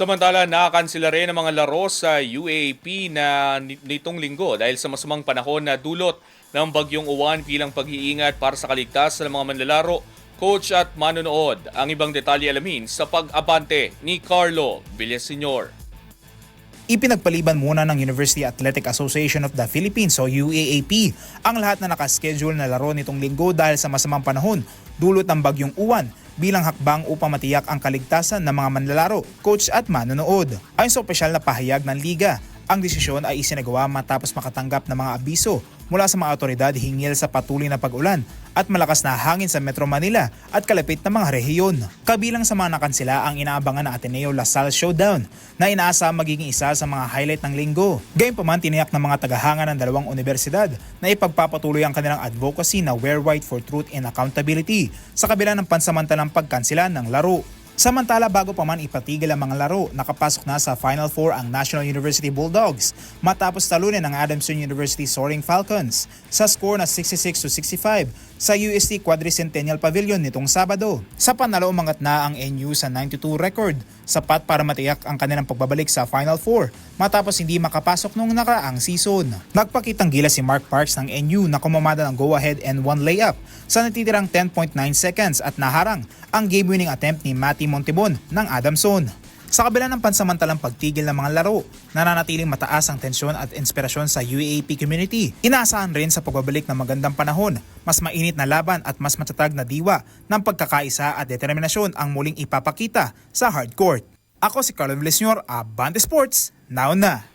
Samantala, nakakansila rin ang mga laro sa UAP na ni- nitong linggo dahil sa masamang panahon na dulot ng bagyong uwan bilang pag-iingat para sa kaligtasan ng mga manlalaro, coach at manonood. Ang ibang detalye alamin sa pag-abante ni Carlo Villaseñor. Ipinagpaliban muna ng University Athletic Association of the Philippines o UAAP ang lahat na nakaschedule na laro nitong linggo dahil sa masamang panahon dulot ng bagyong uwan bilang hakbang upang matiyak ang kaligtasan ng mga manlalaro, coach at manonood. Ayon sa opisyal na pahayag ng liga, ang desisyon ay isinagawa matapos makatanggap ng mga abiso mula sa mga otoridad hingil sa patuloy na pag-ulan at malakas na hangin sa Metro Manila at kalapit na mga rehiyon. Kabilang sa mga nakansila ang inaabangan na Ateneo Lasal Showdown na inaasa magiging isa sa mga highlight ng linggo. Gayunpaman tiniyak ng mga tagahanga ng dalawang universidad na ipagpapatuloy ang kanilang advocacy na Wear White for Truth and Accountability sa kabila ng pansamantalang pagkansila ng laro. Samantala bago pa man ipatigil ang mga laro, nakapasok na sa Final Four ang National University Bulldogs matapos talunin ang Adamson University Soaring Falcons sa score na 66 to 65 sa UST Quadricentennial Pavilion nitong Sabado. Sa panalo umangat na ang NU sa 92 record, sapat para matiyak ang kanilang pagbabalik sa Final Four matapos hindi makapasok nung nakaraang season. Nagpakitang gila si Mark Parks ng NU na kumamada ng go-ahead and one layup sa natitirang 10.9 seconds at naharang ang game-winning attempt ni Matty Montebon ng Adamson. Sa kabila ng pansamantalang pagtigil ng mga laro, nananatiling mataas ang tensyon at inspirasyon sa UAP community. Inaasahan rin sa pagbabalik ng magandang panahon, mas mainit na laban at mas matatag na diwa ng pagkakaisa at determinasyon ang muling ipapakita sa hardcourt. Ako si Carlo Villaseñor, Abante Sports, now na!